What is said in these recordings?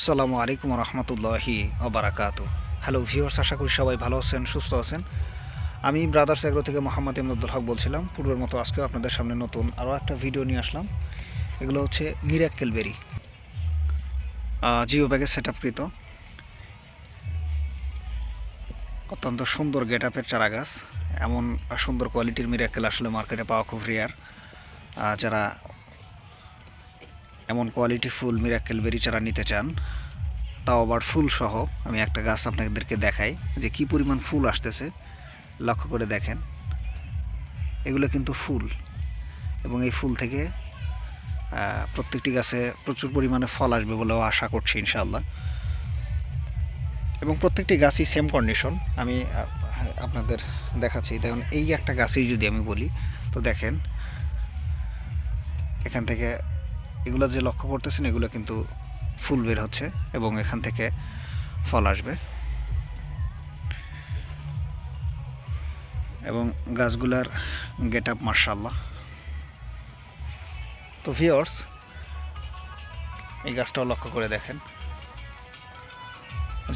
আসসালামু আলাইকুম রহমতুল্লাহি আবরাকাত হ্যালো ভিউয়ার্স আশা করি সবাই ভালো আছেন, সুস্থ আছেন। আমি ব্রাদার্স এগ্রো থেকে মোহাম্মদ ইমরুদ্দুল হক বলছিলাম। পূর্বের মতো আজকেও আপনাদের সামনে নতুন আরও একটা ভিডিও নিয়ে আসলাম। এগুলো হচ্ছে মিরাক্কেল বেরি জিও ব্যাগের সেট আপকৃত অত্যন্ত সুন্দর গেট আপের চারা গাছ এমন সুন্দর কোয়ালিটির মিরাক্কেল আসলে মার্কেটে পাওয়া খুব রেয়ার যারা এমন কোয়ালিটি ফুল মিরাক্কেল বেরি চারা নিতে চান, তাও আবার ফুল সহ আমি একটা গাছ আপনাদেরকে দেখাই যে কি পরিমাণ ফুল আসতেছে, লক্ষ্য করে দেখেন। এগুলো কিন্তু ফুল এবং এই ফুল থেকে প্রত্যেকটি গাছে প্রচুর পরিমাণে ফল আসবে বলেও আশা করছি ইনশাল্লাহ এবং প্রত্যেকটি গাছই সেম কন্ডিশন আমি আপনাদের দেখাচ্ছি। দেখুন, এই একটা গাছই যদি আমি বলি, তো দেখেন, এখান থেকে এগুলো যে লক্ষ্য করতেছেন, এগুলো কিন্তু ফুল বের হচ্ছে এবং এখান থেকে ফল আসবে। এবং গাছগুলার গেট আপ মার্শাল্লাহ তো ভিওর্স এই গাছটাও লক্ষ্য করে দেখেন।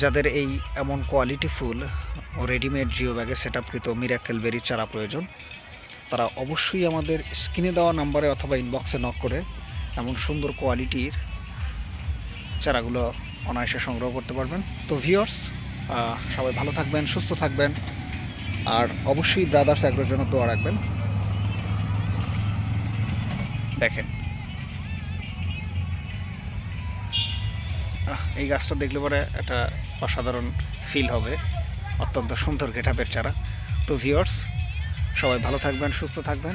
যাদের এই এমন কোয়ালিটি ফুল ও রেডিমেড জিও ব্যাগে সেট আপকৃত মিরাক্কেল বেরির চারা প্রয়োজন, তারা অবশ্যই আমাদের স্ক্রিনে দেওয়া নাম্বারে অথবা ইনবক্সে নক করে এমন সুন্দর কোয়ালিটির চারাগুলো অনায়াসে সংগ্রহ করতে পারবেন। তো ভিওর্স সবাই ভালো থাকবেন, সুস্থ থাকবেন, আর অবশ্যই ব্রাদার্স অ্যাগ্রোর জন্য দোয়া রাখবেন। দেখেন। এই গাছটা দেখলে পরে একটা অসাধারণ ফিল হবে। অত্যন্ত সুন্দর গেটাপের চারা। তো ভিওর্স সবাই ভালো থাকবেন, সুস্থ থাকবেন।